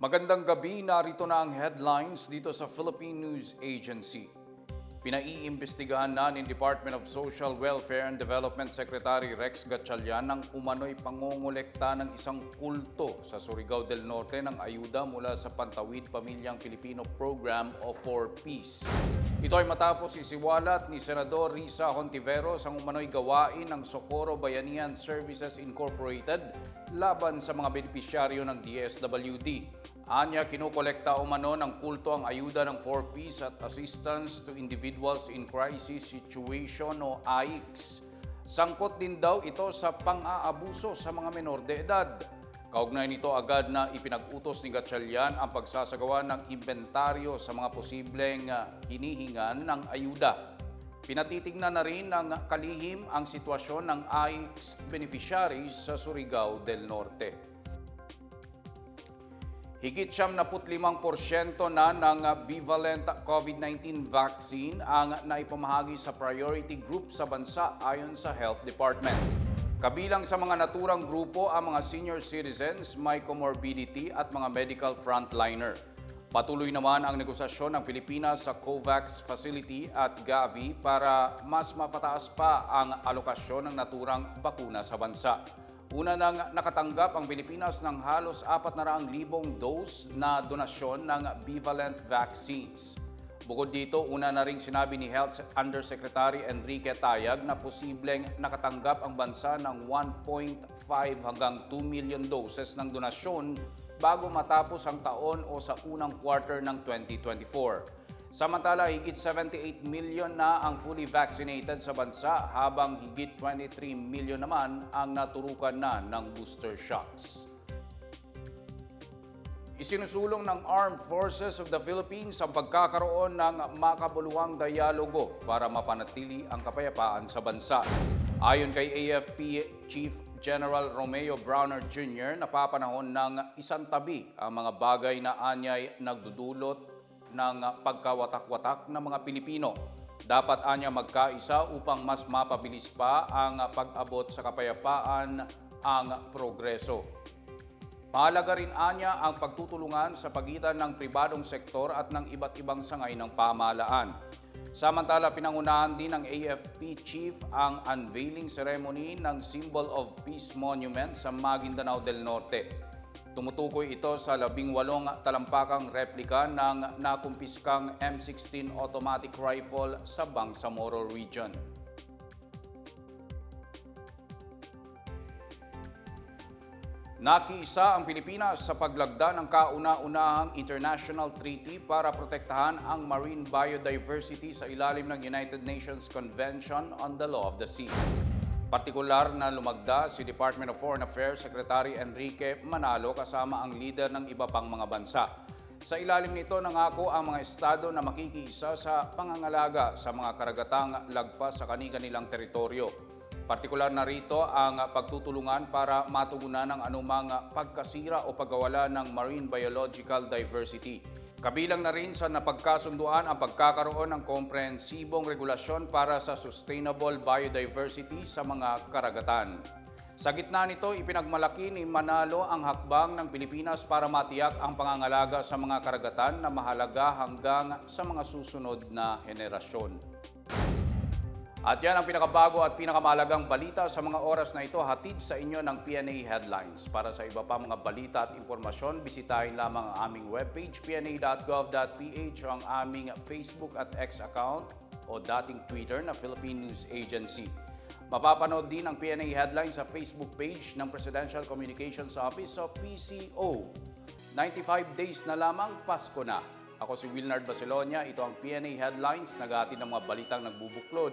Magandang gabi, narito na ang headlines dito sa Philippine News Agency. Pinaiimbestigahan na ni Department of Social Welfare and Development Secretary Rex Gatchalian ng umano'y pangongolekta ng isang kulto sa Surigao del Norte ng ayuda mula sa Pantawid Pamilyang Pilipino Program o For Peace. Ito ay matapos isiwalat ni Senador Risa Hontiveros ang umano'y gawain ng Socorro Bayanihan Services Incorporated laban sa mga benepisyaryo ng DSWD. Anya, kinukolekta umano ng kulto ang ayuda ng For Peace at Assistance to Individuals in Crisis Situation o AICS. Sangkot din daw ito sa pang-aabuso sa mga menor de edad. Kaugnay nito agad na ipinag-utos ni Gatchalian ang pagsasagawa ng inventaryo sa mga posibleng ah, hinihingan ng ayuda. Pinatitignan na rin ng kalihim ang sitwasyon ng AICS beneficiaries sa Surigao del Norte. Higit siyam na na ng bivalent COVID-19 vaccine ang naipamahagi sa priority group sa bansa ayon sa Health Department. Kabilang sa mga naturang grupo ang mga senior citizens, may comorbidity at mga medical frontliner. Patuloy naman ang negosasyon ng Pilipinas sa COVAX facility at Gavi para mas mapataas pa ang alokasyon ng naturang bakuna sa bansa. Una nang nakatanggap ang Pilipinas ng halos 400,000 dose na donasyon ng bivalent vaccines. Bukod dito, una na ring sinabi ni Health Undersecretary Enrique Tayag na posibleng nakatanggap ang bansa ng 1.5 hanggang 2 million doses ng donasyon bago matapos ang taon o sa unang quarter ng 2024. Samantala, higit 78 million na ang fully vaccinated sa bansa habang higit 23 million naman ang naturukan na ng booster shots. Isinusulong ng Armed Forces of the Philippines ang pagkakaroon ng makabuluhang dialogo para mapanatili ang kapayapaan sa bansa. Ayon kay AFP Chief General Romeo Browner Jr., napapanahon ng isang tabi ang mga bagay na anyay nagdudulot ng pagkawatak-watak ng mga Pilipino. Dapat anya magkaisa upang mas mapabilis pa ang pag-abot sa kapayapaan ang progreso. Mahalaga rin anya ang pagtutulungan sa pagitan ng pribadong sektor at ng iba't ibang sangay ng pamahalaan. Samantala, pinangunahan din ng AFP Chief ang unveiling ceremony ng Symbol of Peace Monument sa Maguindanao del Norte. Tumutukoy ito sa labing walong talampakang replika ng nakumpiskang M16 automatic rifle sa Bangsamoro Region. Nakiisa ang Pilipinas sa paglagda ng kauna-unahang international treaty para protektahan ang marine biodiversity sa ilalim ng United Nations Convention on the Law of the Sea. Partikular na lumagda si Department of Foreign Affairs Secretary Enrique Manalo kasama ang leader ng iba pang mga bansa. Sa ilalim nito nangako ang mga estado na makikiisa sa pangangalaga sa mga karagatang lagpas sa kani-kanilang teritoryo. Partikular na rito ang pagtutulungan para matugunan ang anumang pagkasira o pagkawala ng marine biological diversity. Kabilang na rin sa napagkasunduan ang pagkakaroon ng komprehensibong regulasyon para sa sustainable biodiversity sa mga karagatan. Sa gitna nito, ipinagmalaki ni Manalo ang hakbang ng Pilipinas para matiyak ang pangangalaga sa mga karagatan na mahalaga hanggang sa mga susunod na henerasyon. At yan ang pinakabago at pinakamalagang balita sa mga oras na ito hatid sa inyo ng PNA Headlines. Para sa iba pa mga balita at impormasyon, bisitahin lamang ang aming webpage pna.gov.ph o ang aming Facebook at X account o dating Twitter na Philippine News Agency. Mapapanood din ang PNA Headlines sa Facebook page ng Presidential Communications Office o PCO. 95 days na lamang, Pasko na. Ako si Wilnard Basilonia, ito ang PNA Headlines, nagati ng mga balitang nagbubuklod